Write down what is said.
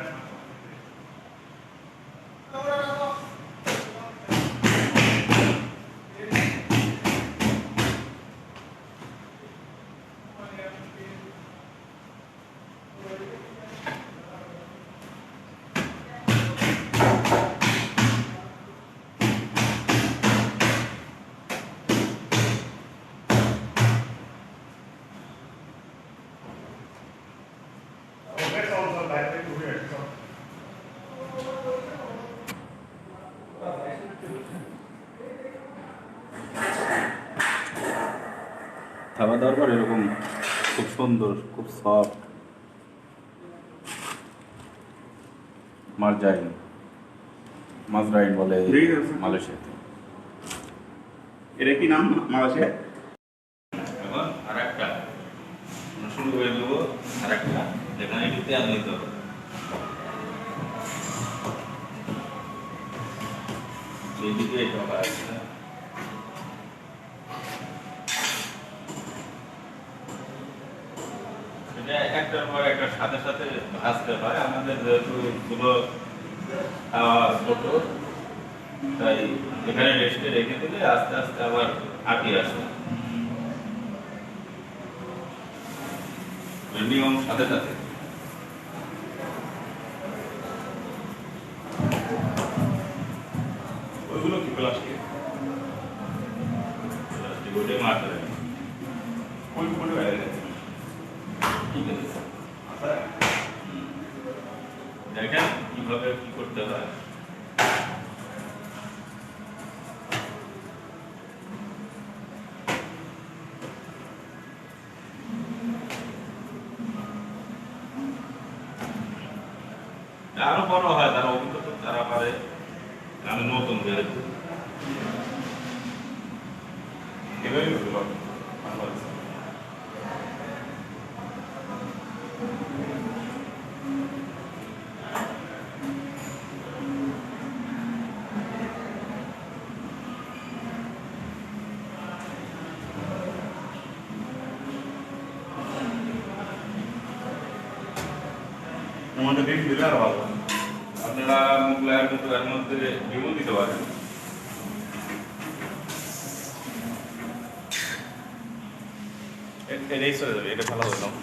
Amen. খাওয়া দাওয়ার পর এরকম খুব সুন্দর খুব সফট মারজাইন মাজরাইন বলে মালয়েশিয়াতে। এটা কি নাম মালয়েশিয়া? এখন আর একটা শুরু করে দেবো আর একটা যেখানে একটু তেল নিতে হবে। এইদিকে এটা আছে না এটা একটার পর একটার সাথে সাথে ভাজতে হয়। আমাদের যেহেতু খাওয়া ছোট তাই এখানে রেস্টে রেখে দিলে আস্তে আস্তে আবার আটি আসে। নিয়ম সাথে সাথে। ওইগুলো কি, প্লাস্টিক? প্লাস্টিক ওটাই মারতে কোন বাইরে ঠিক আছে আচ্ছা দেখেন কীভাবে কি করতে হয় আরও বড় হয়, তারা অভিজ্ঞতা, তারা পারে। আমি নতুন যেহেতু এভাবেই ভালো আছে। আমাদের বেশি দিলে আরো ভালো আপনারা মোগলাইয়ের মতো এর মধ্যে ডিমও দিতে পারেন এটাই চলে যাবে এটা ভালো হলাম